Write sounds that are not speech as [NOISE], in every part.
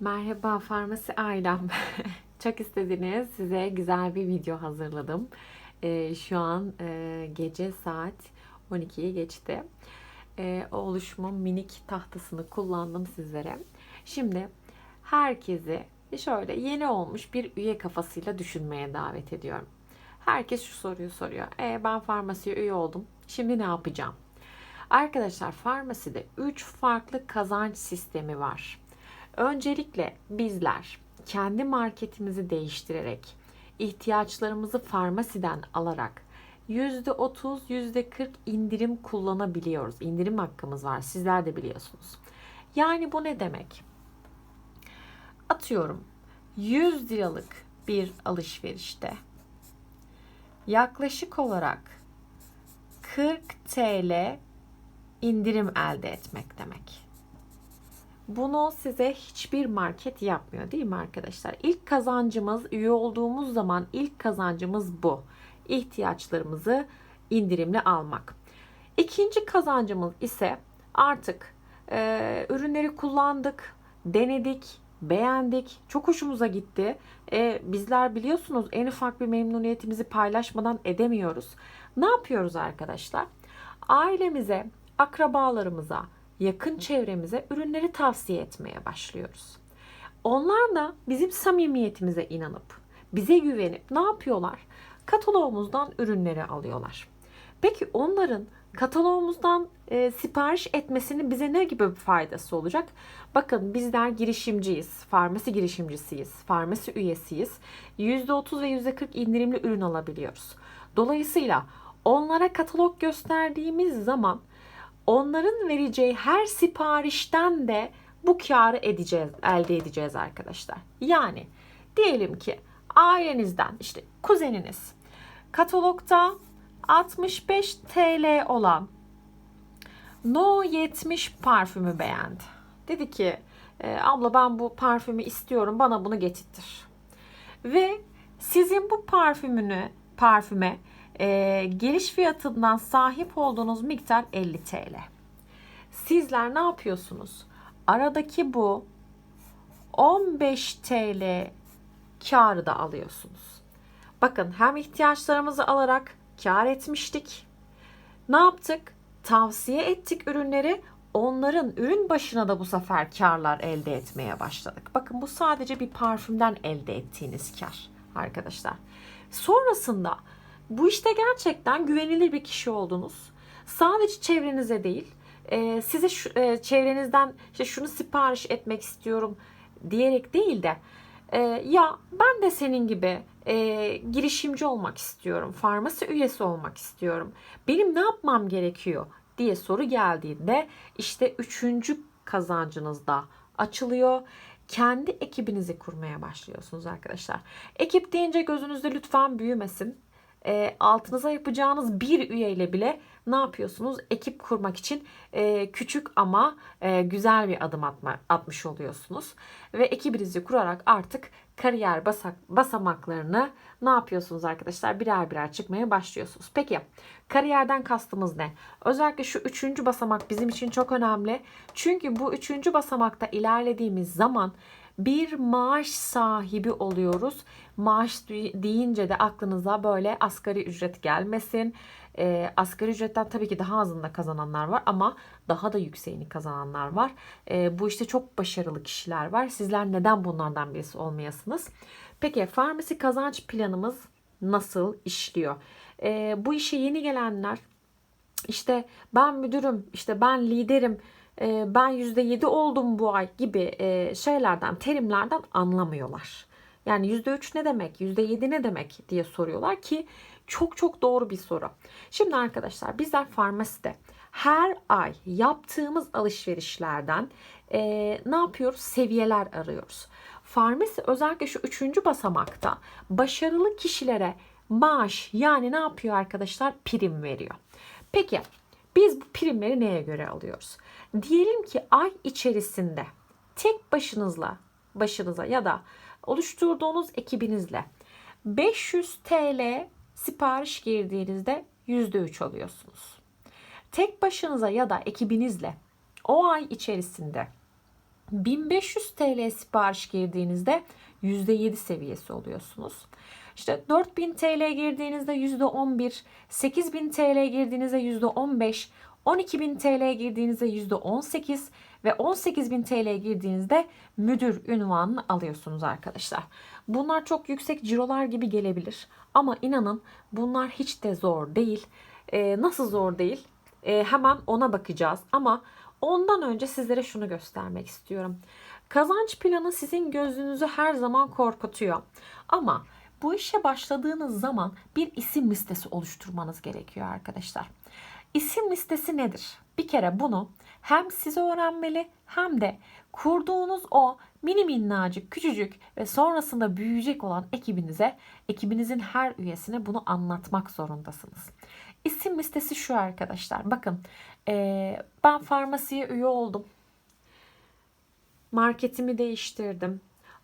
Merhaba Farmasi ailem. [LAUGHS] Çok istediniz. Size güzel bir video hazırladım. Ee, şu an e, gece saat 12'yi geçti. Ee, o oluşumun minik tahtasını kullandım sizlere. Şimdi herkesi şöyle yeni olmuş bir üye kafasıyla düşünmeye davet ediyorum. Herkes şu soruyu soruyor. E, ben farmasiye üye oldum. Şimdi ne yapacağım? Arkadaşlar farmaside 3 farklı kazanç sistemi var. Öncelikle bizler kendi marketimizi değiştirerek ihtiyaçlarımızı farmasiden alarak %30, %40 indirim kullanabiliyoruz. İndirim hakkımız var. Sizler de biliyorsunuz. Yani bu ne demek? Atıyorum 100 liralık bir alışverişte yaklaşık olarak 40 TL indirim elde etmek demek. Bunu size hiçbir market yapmıyor değil mi arkadaşlar? İlk kazancımız üye olduğumuz zaman ilk kazancımız bu. İhtiyaçlarımızı indirimli almak. İkinci kazancımız ise artık e, ürünleri kullandık, denedik, beğendik, çok hoşumuza gitti. E, bizler biliyorsunuz en ufak bir memnuniyetimizi paylaşmadan edemiyoruz. Ne yapıyoruz arkadaşlar? Ailemize, akrabalarımıza, yakın çevremize ürünleri tavsiye etmeye başlıyoruz. Onlar da bizim samimiyetimize inanıp, bize güvenip ne yapıyorlar? Kataloğumuzdan ürünleri alıyorlar. Peki onların kataloğumuzdan e, sipariş etmesinin bize ne gibi bir faydası olacak? Bakın bizler girişimciyiz, farmasi girişimcisiyiz, farmasi üyesiyiz. %30 ve %40 indirimli ürün alabiliyoruz. Dolayısıyla onlara katalog gösterdiğimiz zaman onların vereceği her siparişten de bu karı edeceğiz, elde edeceğiz arkadaşlar. Yani diyelim ki ailenizden işte kuzeniniz katalogda 65 TL olan No 70 parfümü beğendi. Dedi ki e, abla ben bu parfümü istiyorum bana bunu getirtir. Ve sizin bu parfümünü parfüme e, geliş fiyatından sahip olduğunuz miktar 50 TL. Sizler ne yapıyorsunuz? Aradaki bu 15 TL karı da alıyorsunuz. Bakın hem ihtiyaçlarımızı alarak kar etmiştik. Ne yaptık? Tavsiye ettik ürünleri. Onların ürün başına da bu sefer karlar elde etmeye başladık. Bakın bu sadece bir parfümden elde ettiğiniz kar arkadaşlar. Sonrasında bu işte gerçekten güvenilir bir kişi oldunuz. Sadece çevrenize değil, e, size şu, e, çevrenizden işte şunu sipariş etmek istiyorum diyerek değil de e, ya ben de senin gibi e, girişimci olmak istiyorum, farmasi üyesi olmak istiyorum. Benim ne yapmam gerekiyor diye soru geldiğinde işte üçüncü kazancınız da açılıyor. Kendi ekibinizi kurmaya başlıyorsunuz arkadaşlar. Ekip deyince gözünüzde lütfen büyümesin e, altınıza yapacağınız bir üyeyle bile ne yapıyorsunuz? Ekip kurmak için e, küçük ama e, güzel bir adım atma, atmış oluyorsunuz. Ve ekibinizi kurarak artık kariyer basak, basamaklarını ne yapıyorsunuz arkadaşlar? Birer birer çıkmaya başlıyorsunuz. Peki kariyerden kastımız ne? Özellikle şu üçüncü basamak bizim için çok önemli. Çünkü bu üçüncü basamakta ilerlediğimiz zaman bir maaş sahibi oluyoruz. Maaş deyince de aklınıza böyle asgari ücret gelmesin. E, asgari ücretten tabii ki daha azında kazananlar var ama daha da yükseğini kazananlar var. E, bu işte çok başarılı kişiler var. Sizler neden bunlardan birisi olmayasınız? Peki farmasi kazanç planımız nasıl işliyor? E, bu işe yeni gelenler işte ben müdürüm, işte ben liderim, ben %7 oldum bu ay gibi e, şeylerden, terimlerden anlamıyorlar. Yani %3 ne demek, %7 ne demek diye soruyorlar ki çok çok doğru bir soru. Şimdi arkadaşlar bizler farmaside her ay yaptığımız alışverişlerden e, ne yapıyoruz? Seviyeler arıyoruz. Farmasi özellikle şu üçüncü basamakta başarılı kişilere maaş yani ne yapıyor arkadaşlar? Prim veriyor. Peki biz bu primleri neye göre alıyoruz? Diyelim ki ay içerisinde tek başınızla başınıza ya da oluşturduğunuz ekibinizle 500 TL sipariş girdiğinizde %3 alıyorsunuz. Tek başınıza ya da ekibinizle o ay içerisinde 1500 TL sipariş girdiğinizde %7 seviyesi oluyorsunuz. İşte 4000 TL girdiğinizde %11, 8000 TL girdiğinizde %15, 12.000 TL girdiğinizde %18 ve 18.000 TL girdiğinizde müdür ünvanını alıyorsunuz arkadaşlar. Bunlar çok yüksek cirolar gibi gelebilir ama inanın bunlar hiç de zor değil. Ee, nasıl zor değil? Ee, hemen ona bakacağız ama ondan önce sizlere şunu göstermek istiyorum. Kazanç planı sizin gözünüzü her zaman korkutuyor. Ama bu işe başladığınız zaman bir isim listesi oluşturmanız gerekiyor arkadaşlar. İsim listesi nedir? Bir kere bunu hem siz öğrenmeli hem de kurduğunuz o mini minnacık, küçücük ve sonrasında büyüyecek olan ekibinize, ekibinizin her üyesine bunu anlatmak zorundasınız. İsim listesi şu arkadaşlar. Bakın ee, ben farmasiye üye oldum. Marketimi değiştirdim.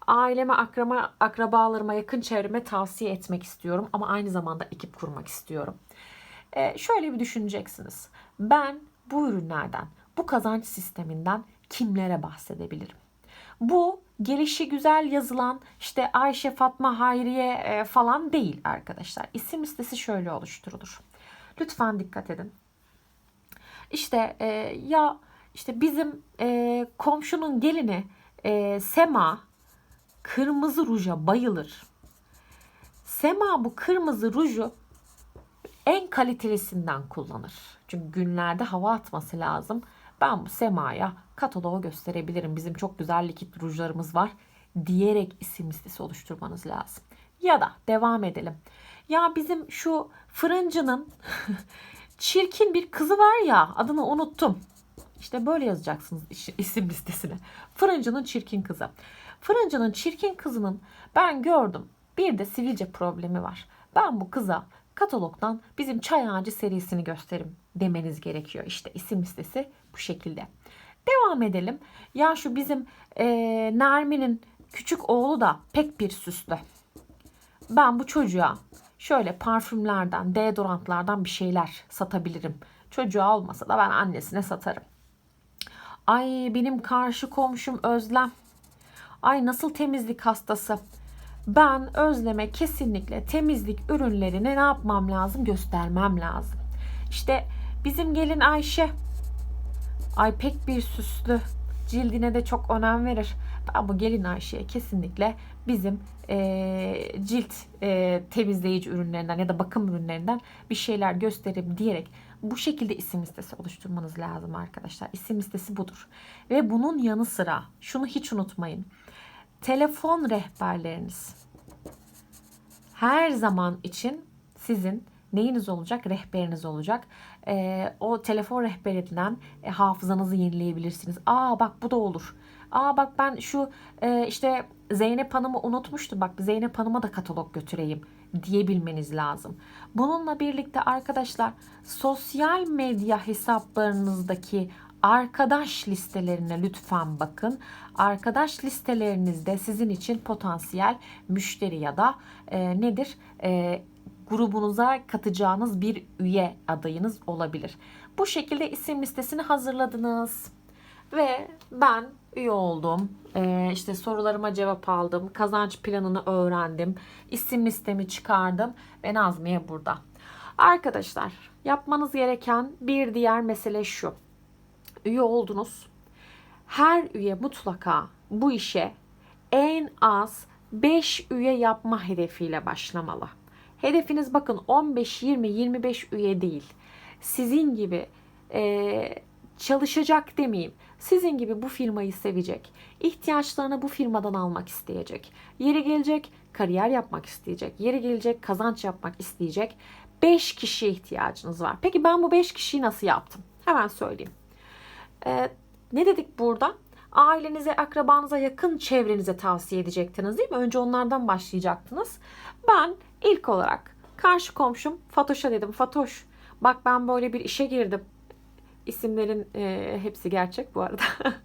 Aileme, akrama, akrabalarıma, yakın çevreme tavsiye etmek istiyorum ama aynı zamanda ekip kurmak istiyorum. Ee, şöyle bir düşüneceksiniz. Ben bu ürünlerden, bu kazanç sisteminden kimlere bahsedebilirim? Bu gelişi güzel yazılan işte Ayşe, Fatma, Hayriye e, falan değil arkadaşlar. İsim listesi şöyle oluşturulur. Lütfen dikkat edin. İşte e, ya işte bizim e, komşunun gelini Sema kırmızı ruja bayılır. Sema bu kırmızı ruju en kalitelisinden kullanır. Çünkü günlerde hava atması lazım. Ben bu Sema'ya kataloğu gösterebilirim. Bizim çok güzel likit rujlarımız var diyerek isim listesi oluşturmanız lazım. Ya da devam edelim. Ya bizim şu fırıncının [LAUGHS] çirkin bir kızı var ya adını unuttum. İşte böyle yazacaksınız isim listesine. Fırıncının çirkin kızı. Fırıncının çirkin kızının ben gördüm bir de sivilce problemi var. Ben bu kıza katalogdan bizim çay ağacı serisini gösterim demeniz gerekiyor. İşte isim listesi bu şekilde. Devam edelim. Ya şu bizim e, Nermin'in küçük oğlu da pek bir süslü. Ben bu çocuğa şöyle parfümlerden, deodorantlardan bir şeyler satabilirim. Çocuğa olmasa da ben annesine satarım. Ay benim karşı komşum Özlem. Ay nasıl temizlik hastası. Ben Özlem'e kesinlikle temizlik ürünlerini ne yapmam lazım göstermem lazım. İşte bizim gelin Ayşe. Ay pek bir süslü. Cildine de çok önem verir. Ben bu gelin Ayşe'ye kesinlikle bizim e, cilt e, temizleyici ürünlerinden ya da bakım ürünlerinden bir şeyler gösterip diyerek bu şekilde isim listesi oluşturmanız lazım arkadaşlar. İsim listesi budur. Ve bunun yanı sıra şunu hiç unutmayın. Telefon rehberleriniz her zaman için sizin neyiniz olacak? Rehberiniz olacak. E, o telefon rehberinden e, hafızanızı yenileyebilirsiniz. Aa bak bu da olur. Aa bak ben şu e, işte Zeynep Hanım'ı unutmuştum. Bak Zeynep Hanım'a da katalog götüreyim diyebilmeniz lazım. Bununla birlikte arkadaşlar sosyal medya hesaplarınızdaki arkadaş listelerine lütfen bakın. Arkadaş listelerinizde sizin için potansiyel müşteri ya da e, nedir? E, grubunuza katacağınız bir üye adayınız olabilir. Bu şekilde isim listesini hazırladınız. Ve ben üye oldum. Ee, işte sorularıma cevap aldım. Kazanç planını öğrendim. İsim listemi çıkardım. Ve Nazmiye burada. Arkadaşlar yapmanız gereken bir diğer mesele şu. Üye oldunuz. Her üye mutlaka bu işe en az 5 üye yapma hedefiyle başlamalı. Hedefiniz bakın 15, 20, 25 üye değil. Sizin gibi e, çalışacak demeyeyim. Sizin gibi bu firmayı sevecek. ihtiyaçlarını bu firmadan almak isteyecek. Yeri gelecek kariyer yapmak isteyecek. Yeri gelecek kazanç yapmak isteyecek. 5 kişiye ihtiyacınız var. Peki ben bu 5 kişiyi nasıl yaptım? Hemen söyleyeyim. Ee, ne dedik burada? Ailenize, akrabanıza, yakın çevrenize tavsiye edecektiniz değil mi? Önce onlardan başlayacaktınız. Ben ilk olarak karşı komşum Fatoş'a dedim. Fatoş bak ben böyle bir işe girdim. İsimlerin e, hepsi gerçek bu arada. [LAUGHS]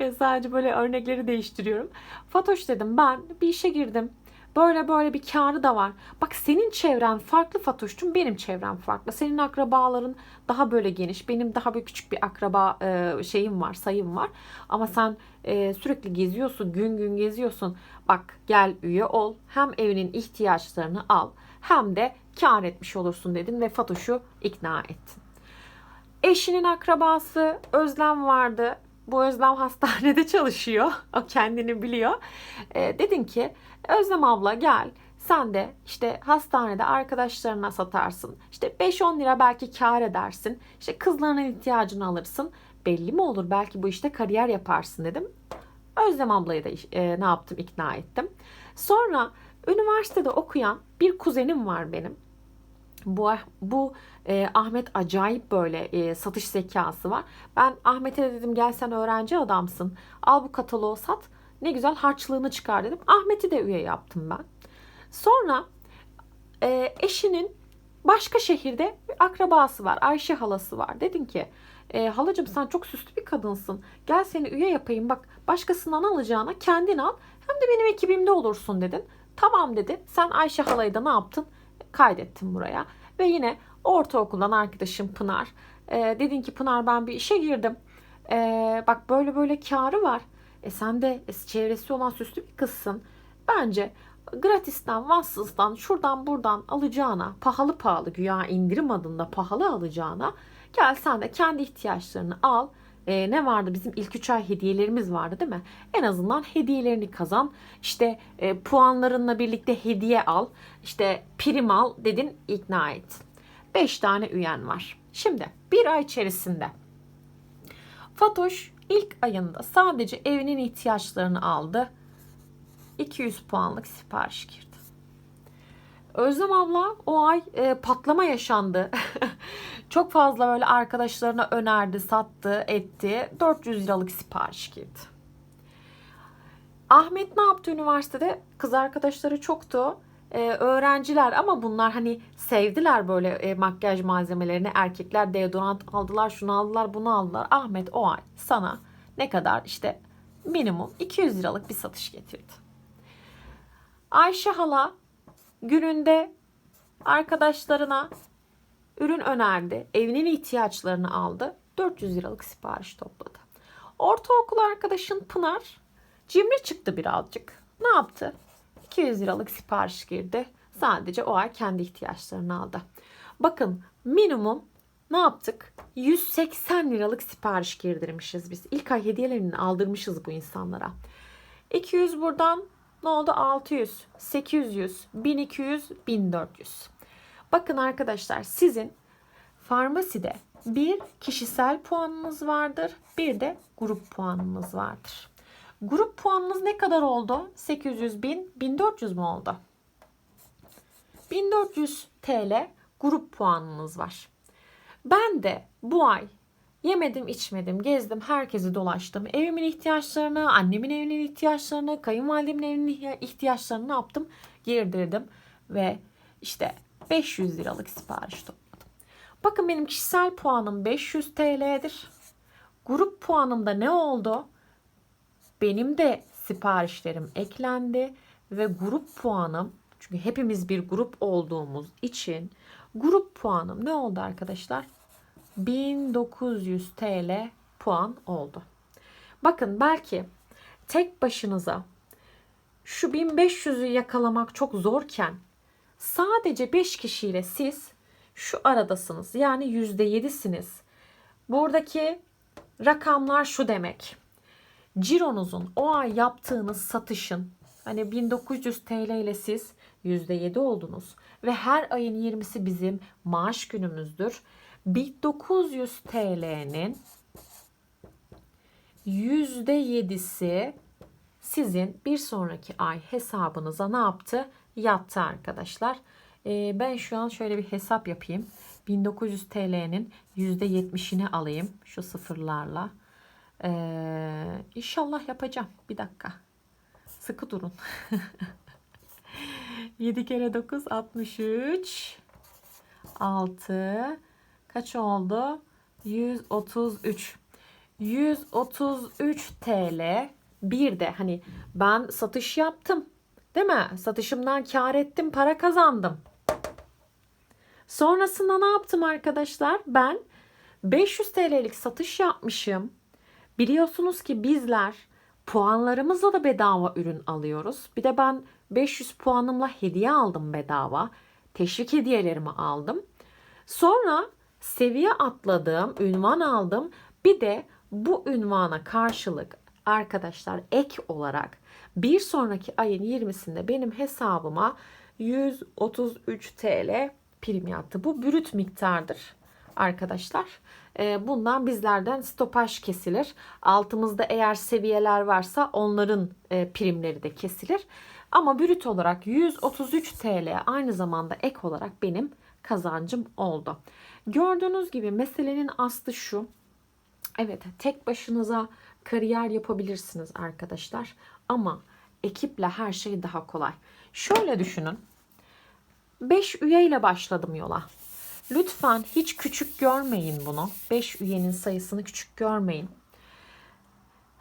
E, sadece böyle örnekleri değiştiriyorum. Fatoş dedim ben bir işe girdim. Böyle böyle bir karı da var. Bak senin çevren farklı Fatoş'cum benim çevrem farklı. Senin akrabaların daha böyle geniş. Benim daha böyle küçük bir akraba e, şeyim var, sayım var. Ama sen e, sürekli geziyorsun, gün gün geziyorsun. Bak gel üye ol. Hem evinin ihtiyaçlarını al hem de kar etmiş olursun dedin ve Fatoş'u ikna ettin. Eşinin akrabası Özlem vardı. Bu Özlem hastanede [LAUGHS] çalışıyor. O kendini biliyor. E, dedin ki Özlem abla gel sen de işte hastanede arkadaşlarına satarsın. İşte 5-10 lira belki kar edersin. İşte kızlarının ihtiyacını alırsın. Belli mi olur belki bu işte kariyer yaparsın dedim. Özlem ablayı da e, ne yaptım ikna ettim. Sonra üniversitede okuyan bir kuzenim var benim. Bu, bu e, Ahmet acayip böyle e, satış zekası var. Ben Ahmet'e de dedim gel sen öğrenci adamsın. Al bu kataloğu sat. Ne güzel harçlığını çıkar dedim. Ahmet'i de üye yaptım ben. Sonra e, eşinin başka şehirde bir akrabası var. Ayşe halası var. Dedim ki e, halacığım sen çok süslü bir kadınsın. Gel seni üye yapayım. Bak başkasından alacağına kendin al. Hem de benim ekibimde olursun dedin. Tamam dedi. Sen Ayşe halayı da ne yaptın? Kaydettin buraya. Ve yine ortaokuldan arkadaşım Pınar. E, dedin ki Pınar ben bir işe girdim. E, bak böyle böyle karı var. E sen de çevresi olan süslü bir kızsın. Bence gratisten, vassızdan, şuradan buradan alacağına, pahalı pahalı güya indirim adında pahalı alacağına gel sen de kendi ihtiyaçlarını al. E, ne vardı bizim ilk 3 ay hediyelerimiz vardı değil mi? En azından hediyelerini kazan. İşte e, puanlarınla birlikte hediye al. İşte prim al dedin ikna et. 5 tane üyen var. Şimdi bir ay içerisinde Fatoş ilk ayında sadece evinin ihtiyaçlarını aldı. 200 puanlık sipariş girdi. Özlem abla o ay e, patlama yaşandı. [LAUGHS] Çok fazla böyle arkadaşlarına önerdi, sattı, etti. 400 liralık sipariş girdi. Ahmet ne yaptı üniversitede? Kız arkadaşları çoktu. Ee, öğrenciler ama bunlar hani sevdiler böyle e, makyaj malzemelerini. Erkekler deodorant aldılar, şunu aldılar, bunu aldılar. Ahmet o ay sana ne kadar işte minimum 200 liralık bir satış getirdi. Ayşe hala gününde arkadaşlarına ürün önerdi. Evinin ihtiyaçlarını aldı. 400 liralık sipariş topladı. Ortaokul arkadaşın Pınar cimri çıktı birazcık. Ne yaptı? 200 liralık sipariş girdi. Sadece o ay kendi ihtiyaçlarını aldı. Bakın minimum ne yaptık? 180 liralık sipariş girdirmişiz biz. İlk ay hediyelerini aldırmışız bu insanlara. 200 buradan ne oldu? 600, 800, 1200, 1400. Bakın arkadaşlar sizin farmaside bir kişisel puanınız vardır, bir de grup puanınız vardır. Grup puanınız ne kadar oldu? 800 bin, 1400 mu oldu? 1400 TL grup puanınız var. Ben de bu ay yemedim içmedim gezdim herkesi dolaştım. Evimin ihtiyaçlarını, annemin evinin ihtiyaçlarını, kayınvalidemin evinin ihtiyaçlarını ne yaptım? Girdirdim ve işte 500 liralık sipariş topladım. Bakın benim kişisel puanım 500 TL'dir. Grup puanımda ne oldu? Benim de siparişlerim eklendi ve grup puanım çünkü hepimiz bir grup olduğumuz için grup puanım ne oldu arkadaşlar? 1900 TL puan oldu. Bakın belki tek başınıza şu 1500'ü yakalamak çok zorken sadece 5 kişiyle siz şu aradasınız. Yani %7'siniz. Buradaki rakamlar şu demek. Cironuzun o ay yaptığınız satışın hani 1900 TL ile siz %7 oldunuz ve her ayın 20'si bizim maaş günümüzdür. 1900 TL'nin %7'si sizin bir sonraki ay hesabınıza ne yaptı? Yattı arkadaşlar. Ee, ben şu an şöyle bir hesap yapayım. 1900 TL'nin %70'ini alayım şu sıfırlarla. Ee, inşallah yapacağım. Bir dakika. Sıkı durun. [LAUGHS] 7 kere 9 63 6 kaç oldu? 133. 133 TL bir de hani ben satış yaptım. Değil mi? Satışımdan kar ettim, para kazandım. Sonrasında ne yaptım arkadaşlar? Ben 500 TL'lik satış yapmışım. Biliyorsunuz ki bizler puanlarımızla da bedava ürün alıyoruz. Bir de ben 500 puanımla hediye aldım bedava. Teşvik hediyelerimi aldım. Sonra seviye atladım, ünvan aldım. Bir de bu ünvana karşılık arkadaşlar ek olarak bir sonraki ayın 20'sinde benim hesabıma 133 TL prim yattı. Bu brüt miktardır arkadaşlar. Ee, bundan bizlerden stopaj kesilir. Altımızda eğer seviyeler varsa onların e, primleri de kesilir. Ama brüt olarak 133 TL aynı zamanda ek olarak benim kazancım oldu. Gördüğünüz gibi meselenin aslı şu. Evet tek başınıza kariyer yapabilirsiniz arkadaşlar. Ama ekiple her şey daha kolay. Şöyle düşünün. 5 üyeyle başladım yola. Lütfen hiç küçük görmeyin bunu. 5 üyenin sayısını küçük görmeyin.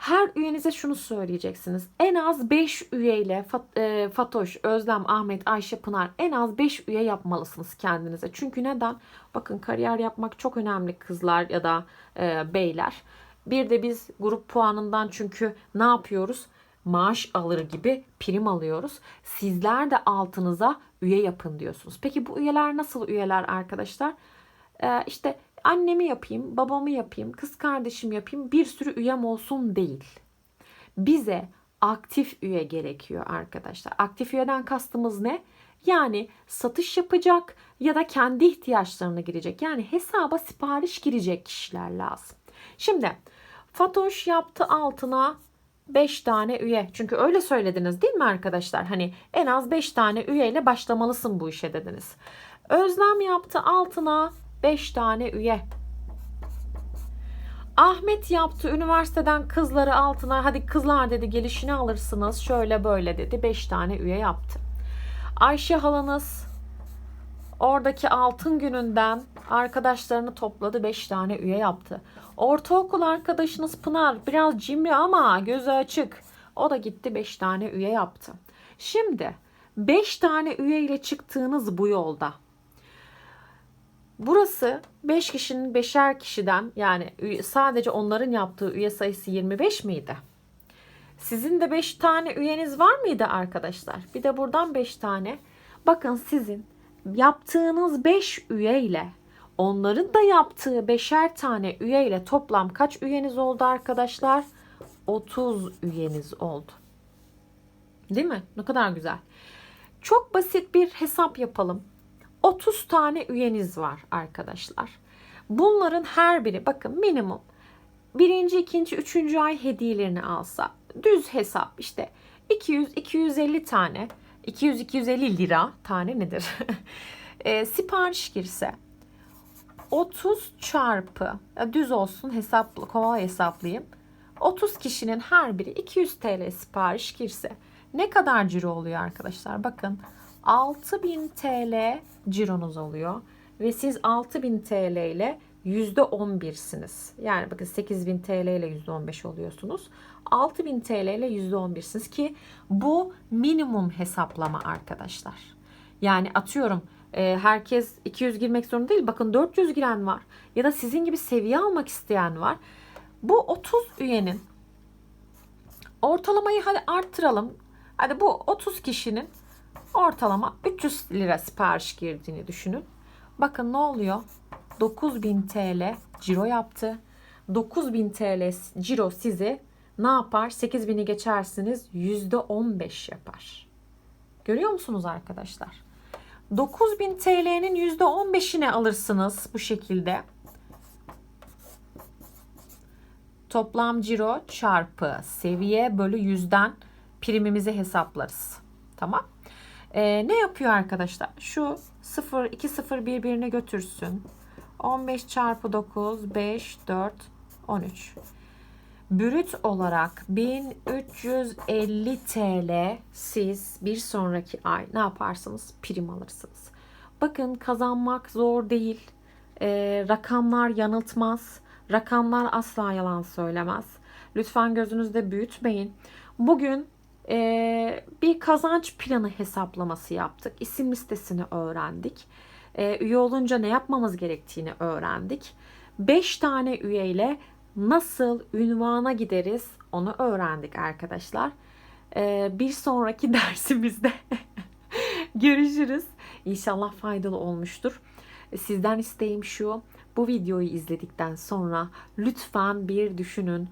Her üyenize şunu söyleyeceksiniz. En az 5 üyeyle Fat, e, Fatoş, Özlem, Ahmet, Ayşe, Pınar en az 5 üye yapmalısınız kendinize. Çünkü neden? Bakın kariyer yapmak çok önemli kızlar ya da e, beyler. Bir de biz grup puanından çünkü ne yapıyoruz? Maaş alır gibi prim alıyoruz. Sizler de altınıza üye yapın diyorsunuz. Peki bu üyeler nasıl üyeler arkadaşlar? Ee, işte annemi yapayım, babamı yapayım, kız kardeşim yapayım, bir sürü üyem olsun değil. Bize aktif üye gerekiyor arkadaşlar. Aktif üyeden kastımız ne? Yani satış yapacak ya da kendi ihtiyaçlarına girecek. Yani hesaba sipariş girecek kişiler lazım. Şimdi Fatoş yaptı altına 5 tane üye. Çünkü öyle söylediniz değil mi arkadaşlar? Hani en az 5 tane üyeyle başlamalısın bu işe dediniz. Özlem yaptı altına 5 tane üye. Ahmet yaptı üniversiteden kızları altına hadi kızlar dedi gelişini alırsınız şöyle böyle dedi 5 tane üye yaptı. Ayşe halanız oradaki altın gününden arkadaşlarını topladı 5 tane üye yaptı. Ortaokul arkadaşınız Pınar biraz cimri ama gözü açık. O da gitti 5 tane üye yaptı. Şimdi 5 tane üye ile çıktığınız bu yolda Burası 5 kişinin 5'er kişiden yani sadece onların yaptığı üye sayısı 25 miydi? Sizin de 5 tane üyeniz var mıydı arkadaşlar? Bir de buradan 5 tane. Bakın sizin yaptığınız 5 üye ile onların da yaptığı 5'er tane üye ile toplam kaç üyeniz oldu arkadaşlar? 30 üyeniz oldu. Değil mi? Ne kadar güzel. Çok basit bir hesap yapalım. 30 tane üyeniz var arkadaşlar. Bunların her biri bakın minimum birinci, ikinci, üçüncü ay hediyelerini alsa düz hesap işte 200-250 tane 200-250 lira tane nedir? [LAUGHS] e, sipariş girse 30 çarpı düz olsun hesaplı kolay hesaplayayım. 30 kişinin her biri 200 TL sipariş girse ne kadar ciro oluyor arkadaşlar? Bakın 6000 TL cironuz oluyor ve siz 6000 TL ile %11'siniz. Yani bakın 8000 TL ile %15 oluyorsunuz. 6000 TL ile %11'siniz ki bu minimum hesaplama arkadaşlar. Yani atıyorum e, herkes 200 girmek zorunda değil. Bakın 400 giren var. Ya da sizin gibi seviye almak isteyen var. Bu 30 üyenin ortalamayı hadi arttıralım. Hadi bu 30 kişinin ortalama 300 lira sipariş girdiğini düşünün. Bakın ne oluyor? 9000 TL ciro yaptı. 9000 TL ciro sizi ne yapar? 8000'i geçersiniz %15 yapar. Görüyor musunuz arkadaşlar? 9000 TL'nin %15'ine alırsınız bu şekilde. Toplam ciro çarpı seviye bölü yüzden primimizi hesaplarız. Tamam. Ee, ne yapıyor arkadaşlar? Şu 0, 2, 0 birbirine götürsün. 15 çarpı 9, 5, 4, 13. Brüt olarak 1350 TL siz bir sonraki ay ne yaparsınız? Prim alırsınız. Bakın kazanmak zor değil. Ee, rakamlar yanıltmaz. Rakamlar asla yalan söylemez. Lütfen gözünüzde büyütmeyin. Bugün Ee, bir kazanç planı hesaplaması yaptık. İsim listesini öğrendik. Ee, üye olunca ne yapmamız gerektiğini öğrendik. 5 tane üyeyle nasıl ünvana gideriz onu öğrendik arkadaşlar. Ee, bir sonraki [LAUGHS] dersimizde [LAUGHS] görüşürüz. İnşallah faydalı olmuştur. Sizden isteğim şu. Bu videoyu izledikten sonra lütfen bir düşünün.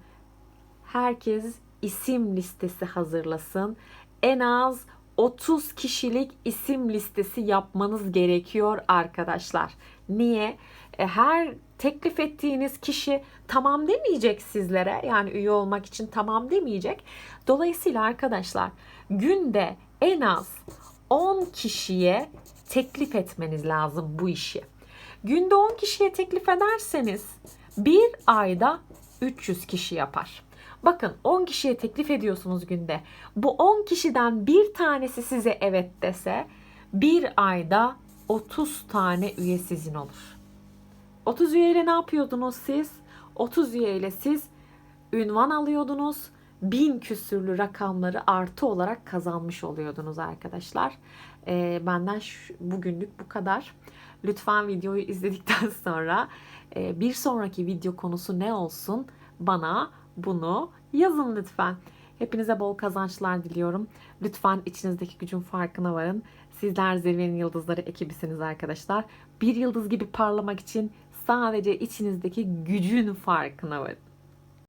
Herkes isim listesi hazırlasın. En az 30 kişilik isim listesi yapmanız gerekiyor arkadaşlar. Niye? E, Her teklif ettiğiniz kişi tamam demeyecek sizlere. Yani üye olmak için tamam demeyecek. Dolayısıyla arkadaşlar günde en az 10 kişiye teklif etmeniz lazım bu işi. Günde 10 kişiye teklif ederseniz bir ayda 300 kişi yapar. Bakın 10 kişiye teklif ediyorsunuz günde. Bu 10 kişiden bir tanesi size evet dese bir ayda 30 tane üye sizin olur. 30 üyeyle ne yapıyordunuz siz? 30 üyeyle siz ünvan alıyordunuz. Bin küsürlü rakamları artı olarak kazanmış oluyordunuz arkadaşlar. Ee, benden şu, bugünlük bu kadar. Lütfen videoyu [LAUGHS] izledikten sonra e, bir sonraki video konusu ne olsun bana bunu yazın lütfen. Hepinize bol kazançlar diliyorum. Lütfen içinizdeki gücün farkına varın. Sizler Zirvenin Yıldızları ekibisiniz arkadaşlar. Bir yıldız gibi parlamak için sadece içinizdeki gücün farkına varın.